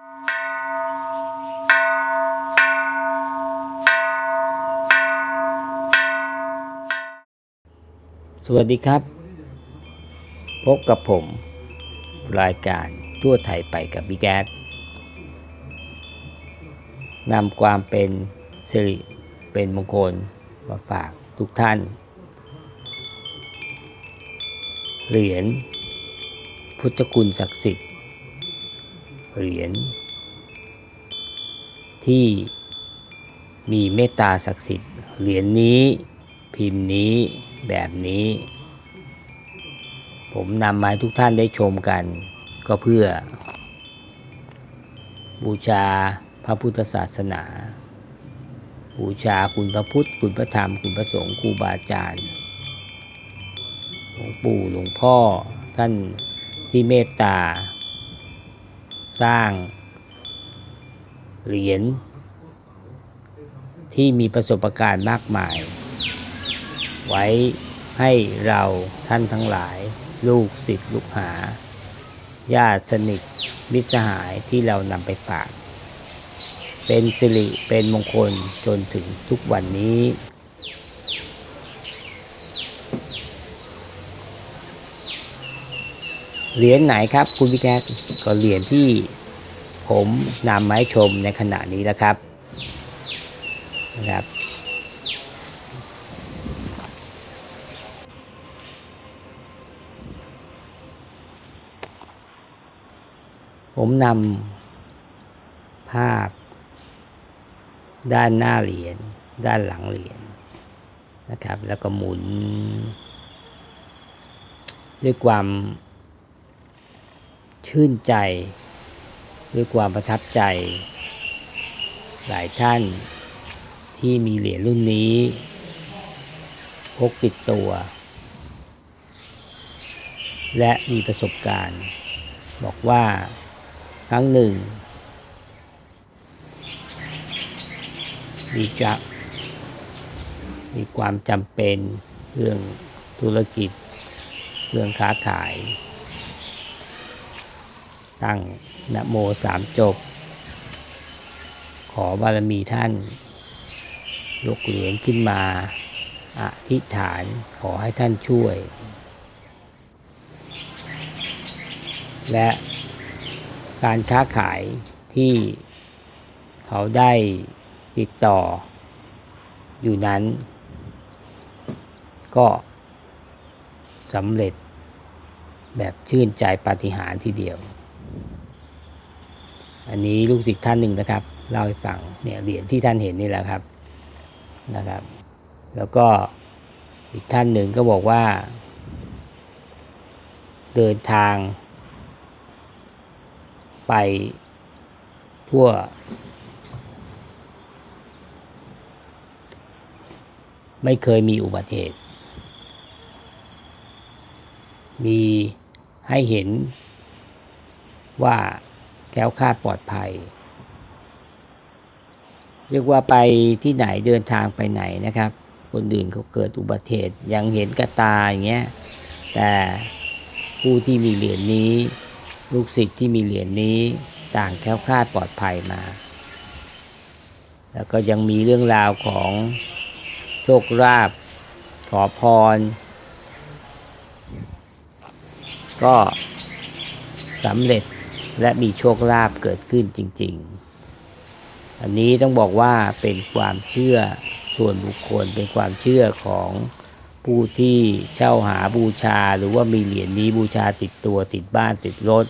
สวัสดีครับ พบกับผม รายการทั่วไทยไปกับบิ๊กแอดนำความเป็นสิริเป็นมงคลมาฝากทุกท่าน เหรียญพุทธคุณศักดิ์สิทธิ์ เหรียญที่มีเมตตาศักดิ์สิทธิ์เหรียญนี้พิมพ์นี้แบบนี้ ผมนำมาให้ทุกท่านได้ชมกัน ก็เพื่อ บูชาพระพุทธศาสนา บูชาคุณพระพุทธ คุณพระธรรม คุณพระสงฆ์ครูบาอาจารย์หลวงปู่หลวงพ่อท่านที่เมตตา สร้าง เหรียญที่มีประสบการณ์มากมาย ไว้ให้เราท่านทั้งหลาย ลูกศิษย์ลูกหา ญาติสนิทมิตรสหายที่เรานำไปฝาก เป็นสิริเป็นมงคลจนถึงทุกวันนี้ เหรียญไหนครับคุณพี่แก๊กก็เหรียญที่ผมนำมาให้ชมในขณะนี้แล้วครับนะครับ ผมนำภาพ ด้านหน้าเหรียญด้านหลังเหรียญนะครับ แล้วก็หมุน ด้วยความ ชื่นใจ ด้วยความประทับใจ หลายท่านที่มีเหรียญรุ่นนี้ พกติดตัว และมีประสบการณ์ บอกว่าครั้งหนึ่ง มีจะมีความจำเป็นเรื่องธุรกิจ เรื่องค้าขาย ตั้งนะโมสามจบ ขอบารมีท่าน ยกเหรียญขึ้นมาอธิษฐานขอให้ท่านช่วย และการค้าขายที่เขาได้ติดต่ออยู่นั้น ก็สำเร็จแบบชื่นใจปาฏิหาริย์ทีเดียว อันนี้ลูกศิษย์ท่านหนึ่งนะครับเล่าให้ฟังเนี่ยเหรียญที่ท่านเห็นนี่แหละครับนะครับ แล้วก็อีกท่านหนึ่งก็บอกว่า เดินทาง ไปทั่ว ไม่เคยมีอุบัติเหตุ มีให้เห็นว่า แคล้วคลาดปลอดภัย เรียกว่าไปที่ไหนเดินทางไปไหนนะครับ คนอื่นเขาเกิดอุบัติเหตุยังเห็นกระตาอย่างเงี้ยแต่ผู้ที่มีเหรียญนี้ ลูกศิษย์ที่มีเหรียญนี้ต่างแคล้วคลาดปลอดภัยมา แล้วก็ยังมีเรื่องราวของโชคลาภขอพร ก็สำเร็จ และมีโชคลาภเกิดขึ้นจริง ๆ อันนี้ต้องบอกว่าเป็นความเชื่อส่วนบุคคลเป็นความเชื่อของผู้ที่เช่าหาบูชาหรือว่ามีเหรียญนี้บูชาติดตัวติดบ้านติดรถ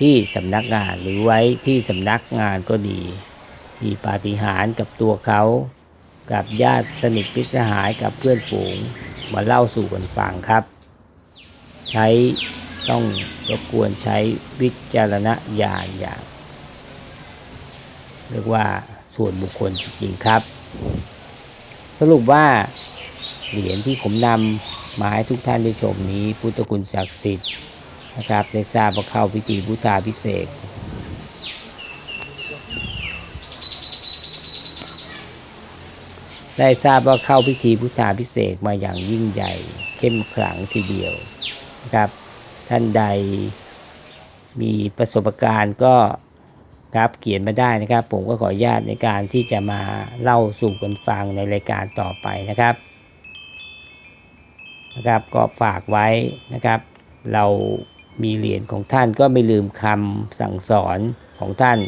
ที่สำนักงานหรือไว้ที่สำนักงานก็ดี มีปาฏิหาริย์กับตัวเขา กับญาติสนิทพิสหายกับเพื่อนฝูงมาเล่าสู่กันฟังครับ ใช้ ต้องรบกวนใช้วิจารณญาณอย่างเรียกว่าส่วนบุคคลจริงๆครับ สรุปว่าเหรียญที่ผมนำมาให้ทุกท่านได้ชมนี้พุทธคุณศักดิ์สิทธิ์นะครับได้ทราบว่าเข้าพิธีพุทธาพิเศษได้ทราบว่าเข้าพิธีพุทธาพิเศษมาอย่างยิ่งใหญ่ เข้มขลังทีเดียวนะครับ ท่านใดมีประสบการณ์ก็ครับเขียนมาได้นะครับ ผมก็ขออนุญาตในการที่จะมาเล่าสู่กันฟังในรายการต่อไปนะครับนะครับ ก็ฝากไว้นะครับ เรามีเหรียญของท่านก็ไม่ลืมคำสั่งสอนของท่าน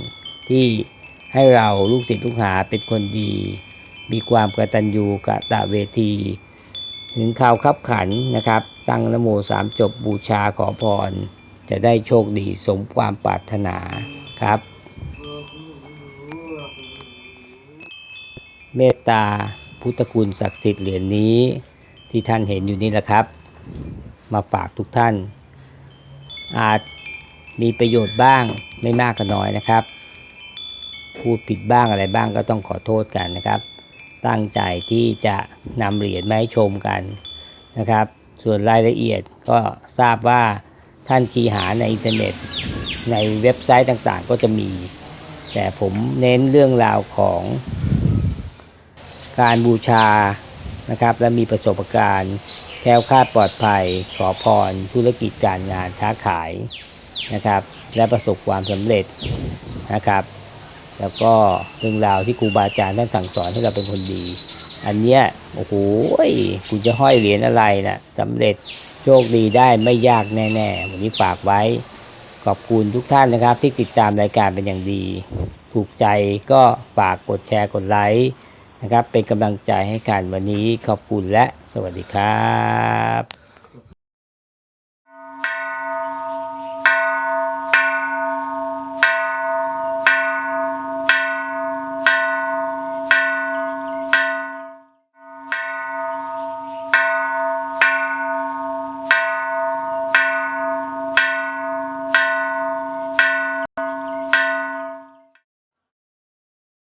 ที่ให้เราลูกศิษย์ลูกหาเป็นคนดี มีความกระตัญญูกะตะเวที ถึงข่าวขับขันนะครับ ตั้งนโมสามจบบูชาขอพร จะได้โชคดีสมความปรารถนาครับ เมตตาพุทธคุณศักดิ์สิทธิ์เหรียญนี้ที่ท่านเห็นอยู่นี่แหละครับ มาฝากทุกท่าน อาจมีประโยชน์บ้างไม่มากก็น้อยนะครับ พูดผิดบ้างอะไรบ้างก็ต้องขอโทษกันนะครับ ตั้งใจที่จะนำเหรียญมาให้ชมกันนะครับ ส่วนรายละเอียดก็ทราบว่าท่านคีย์หาในอินเทอร์เน็ต ในเว็บไซต์ต่างๆ ก็จะมี แต่ผมเน้นเรื่องราวของการบูชานะครับ และมีประสบการณ์แค้วคลาดปลอดภัย ขอพร ธุรกิจการงานค้าขายนะครับ และประสบความสำเร็จนะครับ แล้วก็เรื่องราวที่ครูบาอาจารย์ท่านสั่งสอนให้เราเป็นคนดี อันเนี้ยโอ้โหกูจะห้อยเหรียญอะไรนะ่ะสำเร็จโชคดีได้ไม่ยากแน่ๆ วันนี้ฝากไว้ ขอบคุณทุกท่านนะครับ ที่ติดตามรายการเป็นอย่างดี ถูกใจก็ฝากกดแชร์กดไลค์นะครับ เป็นกำลังใจให้กันวันนี้ขอบคุณและสวัสดีครับ